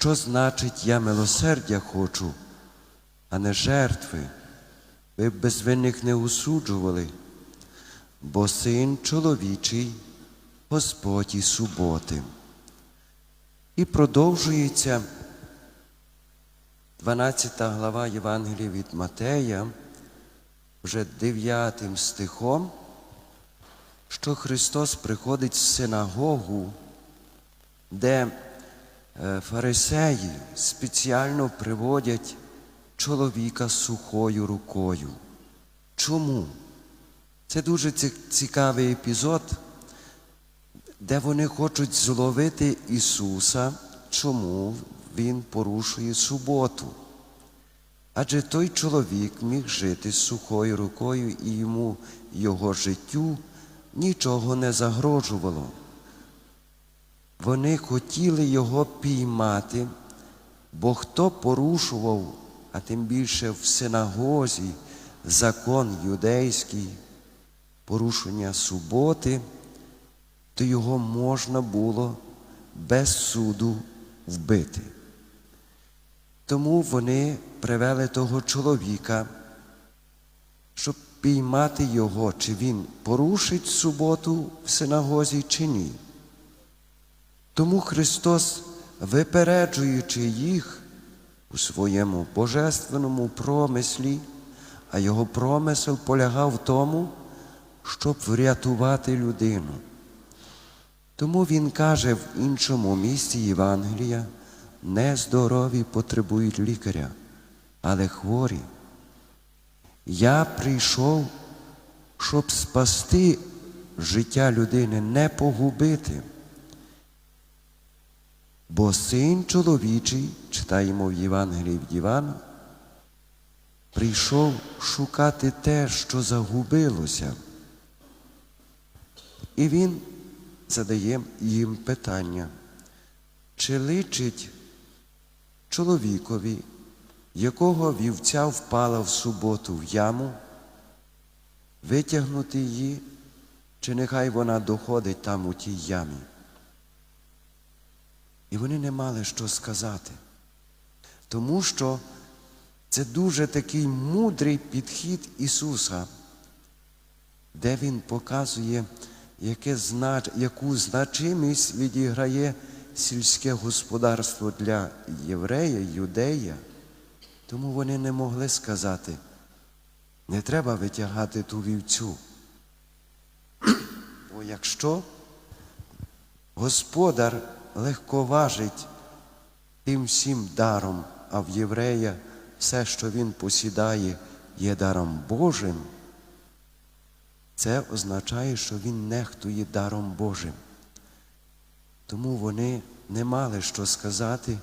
що значить я милосердя хочу, а не жертви. Ви б безвинних не осуджували, бо син чоловічий Господь і суботи. І продовжується 12 глава Євангелія від Матея, вже 9 стихом, що Христос приходить в синагогу, де фарисеї спеціально приводять чоловіка сухою рукою. Чому? Це дуже цікавий епізод, де вони хочуть зловити Ісуса, чому Він порушує суботу. Адже той чоловік міг жити з сухою рукою, і йому його життю нічого не загрожувало. Вони хотіли його піймати, бо хто порушував, а тим більше в синагозі, закон юдейський, порушення суботи, то його можна було без суду вбити. Тому вони привели того чоловіка, щоб піймати його, чи він порушить суботу в синагозі, чи ні. Тому Христос, випереджуючи їх у своєму божественному промислі, а його промисел полягав в тому, щоб врятувати людину. Тому Він каже в іншому місці Євангелія, не здорові потребують лікаря, але хворі. Я прийшов, щоб спасти життя людини, не погубити. Бо син чоловічий, читаємо в Євангелії від Івана, прийшов шукати те, що загубилося. І він задає їм питання, чи личить чоловікові, якого вівця впала в суботу в яму, витягнути її, чи нехай вона доходить там у тій ямі. І вони не мали що сказати, тому що це дуже такий мудрий підхід Ісуса, де Він показує, яке яку значимість відіграє сільське господарство для єврея, юдея. Тому вони не могли сказати, не треба витягати ту вівцю. Бо якщо господар легковажить тим всім даром, а в єврея все, що він посідає, є даром Божим, це означає, що він нехтує даром Божим. Тому вони не мали що сказати.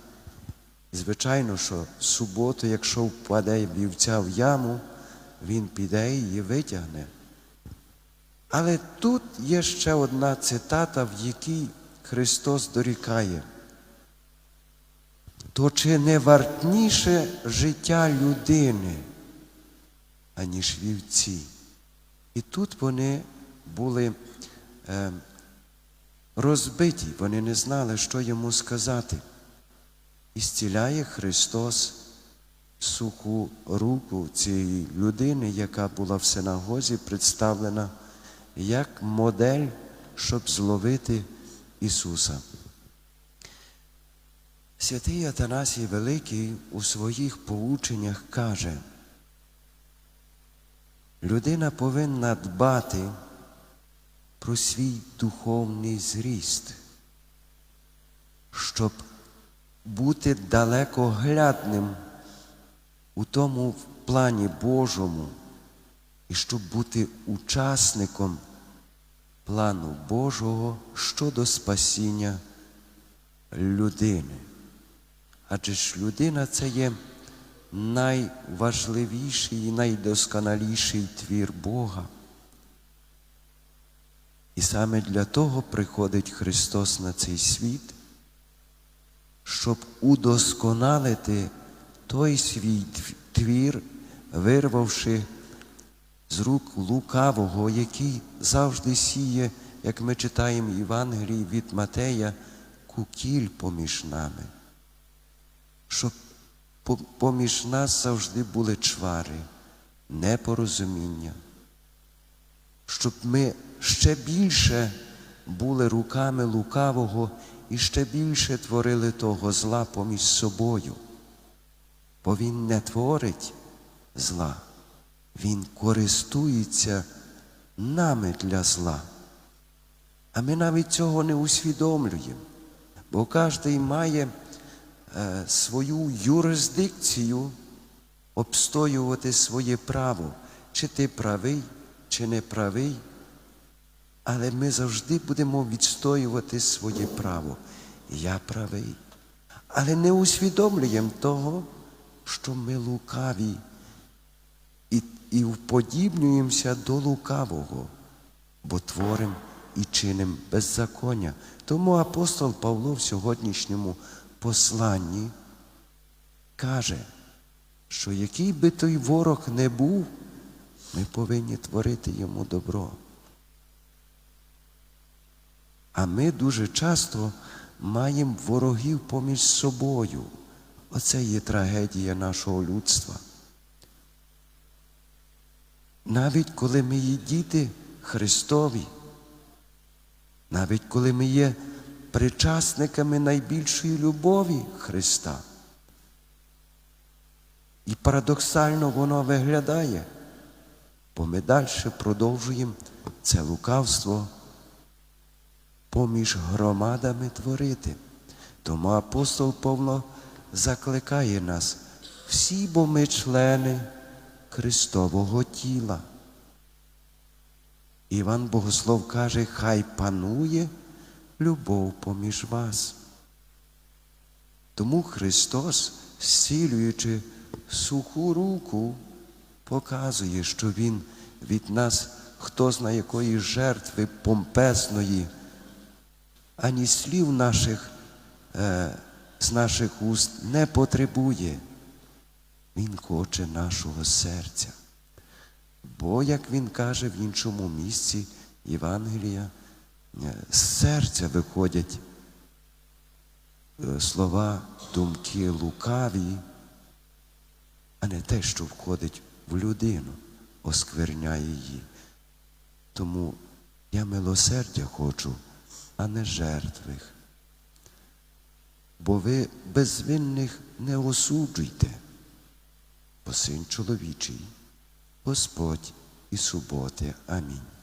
І, звичайно, що в суботу, якщо впаде вівця в яму, він піде і її витягне. Але тут є ще одна цитата, в якій Христос дорікає. То чи не вартніше життя людини, аніж вівці? І тут вони були е, розбиті, вони не знали, що йому сказати. І зціляє Христос суху руку цієї людини, яка була в синагозі представлена як модель, щоб зловити Ісуса. Святий Атанасій Великий у своїх поученнях каже, людина повинна дбати про свій духовний зріст, щоб бути далекоглядним у тому плані Божому і щоб бути учасником плану Божого щодо спасіння людини. Адже ж людина це є найважливіший і найдосконаліший твір Бога. І саме для того приходить Христос на цей світ, щоб удосконалити той свій твір, вирвавши з рук лукавого, який завжди сіє, як ми читаємо Євангелії від Матея, кукіль поміж нами. щоб поміж нас завжди були чвари, непорозуміння, щоб ми ще більше були руками лукавого і ще більше творили того зла поміж собою. Бо він не творить зла, він користується нами для зла. А ми навіть цього не усвідомлюємо, бо кожен має е, свою юрисдикцію обстоювати своє право, чи ти правий, чи не правий. Але ми завжди будемо відстоювати своє право. Я правий. Але не усвідомлюємо того, що ми лукаві і, і вподібнюємося до лукавого, бо творимо і чинимо беззаконня. Тому апостол Павло в сьогоднішньому посланні каже, що який би той ворог не був, ми повинні творити йому добро. А ми дуже часто маємо ворогів поміж собою. Оце є трагедія нашого людства. Навіть коли ми є діти Христові, навіть коли ми є причасниками найбільшої любові Христа. І парадоксально воно виглядає, бо ми далі продовжуємо це лукавство поміж громадами творити. Тому апостол Павло закликає нас, всі бо ми члени Христового тіла. Іван Богослов каже, хай панує любов поміж вас. Тому Христос, зцілюючи суху руку, показує, що Він від нас, хто зна якої жертви помпезної, ані слів наших е, з наших уст не потребує. Він хоче нашого серця. Бо, як він каже в іншому місці Євангелія, е, з серця виходять е, слова, думки лукаві, а не те, що входить в людину, оскверняє її. Тому я милосердя хочу, а не жертвих. Бо ви безвинних не осуджуйте, бо син чоловічий, Господь і суботи. Амінь.